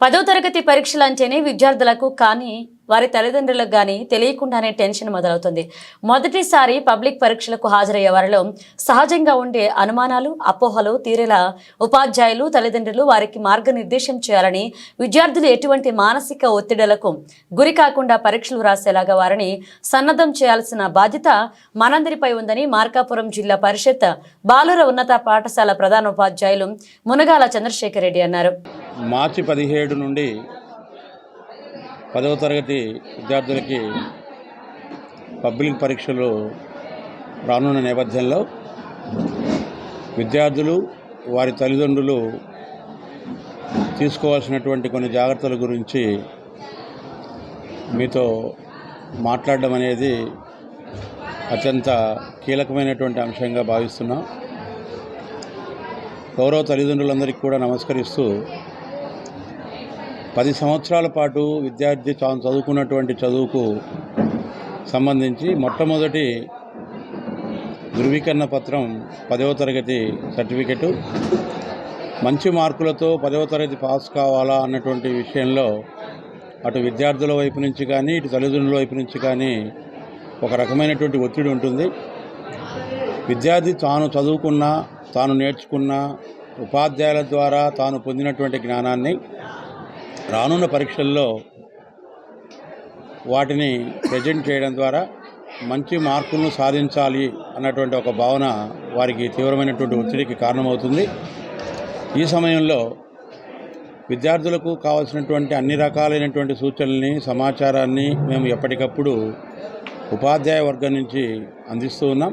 పదో తరగతి పరీక్షలు అంటేనే విద్యార్థులకు కానీ వారి తల్లిదండ్రులకు కానీ తెలియకుండానే టెన్షన్ మొదలవుతుంది. మొదటిసారి పబ్లిక్ పరీక్షలకు హాజరయ్యే వారిలో సహజంగా ఉండే అనుమానాలు అపోహలు తీరేలా ఉపాధ్యాయులు తల్లిదండ్రులు వారికి మార్గనిర్దేశం చేయాలని విద్యార్థులు ఎటువంటి మానసిక ఒత్తిడులకు గురి కాకుండా పరీక్షలు రాసేలాగా వారిని సన్నద్ధం చేయాల్సిన బాధ్యత మనందరిపై ఉందని మార్కాపురం జిల్లా పరిషత్ బాలుర ఉన్నత పాఠశాల ప్రధాన ఉపాధ్యాయులు మునగాల చంద్రశేఖర్ రెడ్డి అన్నారు. మార్చి పదిహేడు నుండి పదవ తరగతి విద్యార్థులకి పబ్లిక్ పరీక్షలు రానున్న నేపథ్యంలో విద్యార్థులు వారి తల్లిదండ్రులు తీసుకోవాల్సినటువంటి కొన్ని జాగ్రత్తల గురించి మీతో మాట్లాడడం అనేది అత్యంత కీలకమైనటువంటి అంశంగా భావిస్తున్నాం. గౌరవ తల్లిదండ్రులందరికీ కూడా నమస్కరిస్తూ పది సంవత్సరాల పాటు విద్యార్థి తాను చదువుకున్నటువంటి చదువుకు సంబంధించి మొట్టమొదటి ధృవీకరణ పత్రం పదవ తరగతి సర్టిఫికెటు. మంచి మార్కులతో పదవ తరగతి పాస్ కావాలా అన్నటువంటి విషయంలో అటు విద్యార్థుల వైపు నుంచి కానీ ఇటు తల్లిదండ్రుల వైపు నుంచి కానీ ఒక రకమైనటువంటి ఒత్తిడి ఉంటుంది. విద్యార్థి తాను చదువుకున్న తాను నేర్చుకున్న ఉపాధ్యాయుల ద్వారా తాను పొందినటువంటి జ్ఞానాన్ని రానున్న పరీక్షల్లో వాటిని ప్రజెంట్ చేయడం ద్వారా మంచి మార్కులను సాధించాలి అన్నటువంటి ఒక భావన వారికి తీవ్రమైనటువంటి ఒత్తిడికి కారణమవుతుంది. ఈ సమయంలో విద్యార్థులకు కావాల్సినటువంటి అన్ని రకాలైనటువంటి సూచనల్ని సమాచారాన్ని మేము ఎప్పటికప్పుడు ఉపాధ్యాయ వర్గం నుంచి అందిస్తూ ఉన్నాం.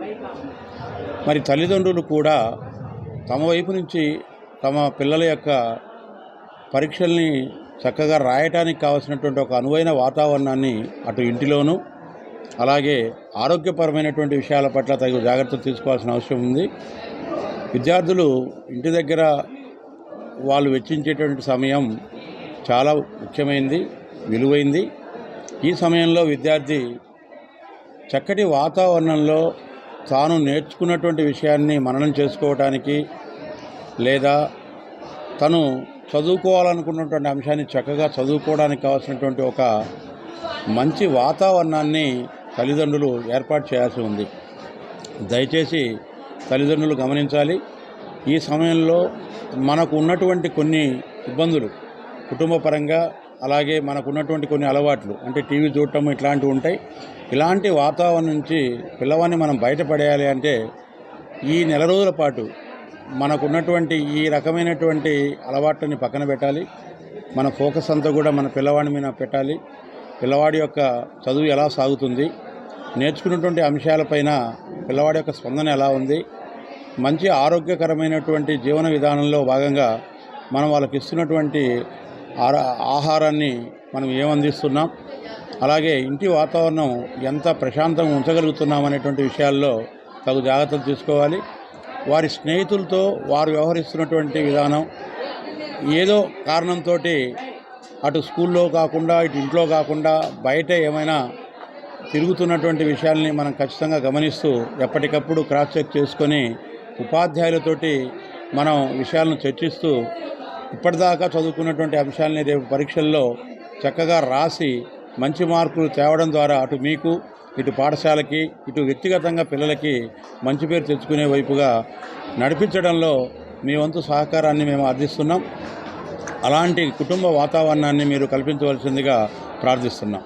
మరి తల్లిదండ్రులు కూడా తమ వైపు నుంచి తమ పిల్లల యొక్క పరీక్షల్ని చక్కగా రాయటానికి కావాల్సినటువంటి ఒక అనువైన వాతావరణాన్ని అటు ఇంటిలోనూ అలాగే ఆరోగ్యపరమైనటువంటి విషయాల పట్ల తగు జాగ్రత్తలు తీసుకోవాల్సిన అవసరం ఉంది. విద్యార్థులు ఇంటి దగ్గర వాళ్ళు వెచ్చించేటువంటి సమయం చాలా ముఖ్యమైనది విలువైంది. ఈ సమయంలో విద్యార్థి చక్కటి వాతావరణంలో తాను నేర్చుకున్నటువంటి విషయాన్ని మననం చేసుకోవటానికి లేదా తను చదువుకోవాలనుకున్నటువంటి అంశాన్ని చక్కగా చదువుకోవడానికి కావాల్సినటువంటి ఒక మంచి వాతావరణాన్ని తల్లిదండ్రులు ఏర్పాటు చేయాల్సి ఉంది. దయచేసి తల్లిదండ్రులు గమనించాలి. ఈ సమయంలో మనకు ఉన్నటువంటి కొన్ని ఇబ్బందులు కుటుంబ పరంగా అలాగే మనకు ఉన్నటువంటి కొన్ని అలవాట్లు అంటే టీవీ చూడటం ఇట్లాంటివి ఉంటాయి. ఇలాంటి వాతావరణం నుంచి పిల్లవాడిని మనం బయటపడేయాలి అంటే ఈ నెల రోజుల పాటు మనకున్నటువంటి ఈ రకమైనటువంటి అలవాట్లని పక్కన పెట్టాలి. మన ఫోకస్ అంతా కూడా మన పిల్లవాడి మీద పెట్టాలి. పిల్లవాడి యొక్క చదువు ఎలా సాగుతుంది? నేర్చుకున్నటువంటి అంశాలపైన పిల్లవాడి యొక్క స్పందన ఎలా ఉంది? మంచి ఆరోగ్యకరమైనటువంటి జీవన విధానంలో భాగంగా మనం వాళ్ళకి ఇస్తున్నటువంటి ఆహారాన్ని మనం ఏమందిస్తున్నాం అలాగే ఇంటి వాతావరణం ఎంత ప్రశాంతంగా ఉంచగలుగుతున్నాం అనేటువంటి విషయాల్లో తగు జాగ్రత్తలు తీసుకోవాలి. వారి స్నేహితులతో వారు వ్యవహరిస్తున్నటువంటి విధానం ఏదో కారణంతో అటు స్కూల్లో కాకుండా ఇటు ఇంట్లో కాకుండా బయట ఏమైనా తిరుగుతున్నటువంటి విషయాల్ని మనం ఖచ్చితంగా గమనిస్తూ ఎప్పటికప్పుడు క్రాస్ చెక్ చేసుకొని ఉపాధ్యాయులతోటి మనం విషయాలను చర్చిస్తూ ఇప్పటిదాకా చదువుకున్నటువంటి అంశాలని రేపు పరీక్షల్లో చక్కగా రాసి మంచి మార్కులు తేవడం ద్వారా అటు మీకు ఇటు పాఠశాలకి ఇటు వ్యక్తిగతంగా పిల్లలకి మంచి పేరు తెచ్చుకునే వైపుగా నడిపించడంలో మీ వంతు సహకారాన్ని మేము అందిస్తున్నాం అలాంటి కుటుంబ వాతావరణాన్ని మీరు కల్పించవలసిందిగా ప్రార్థిస్తున్నాం.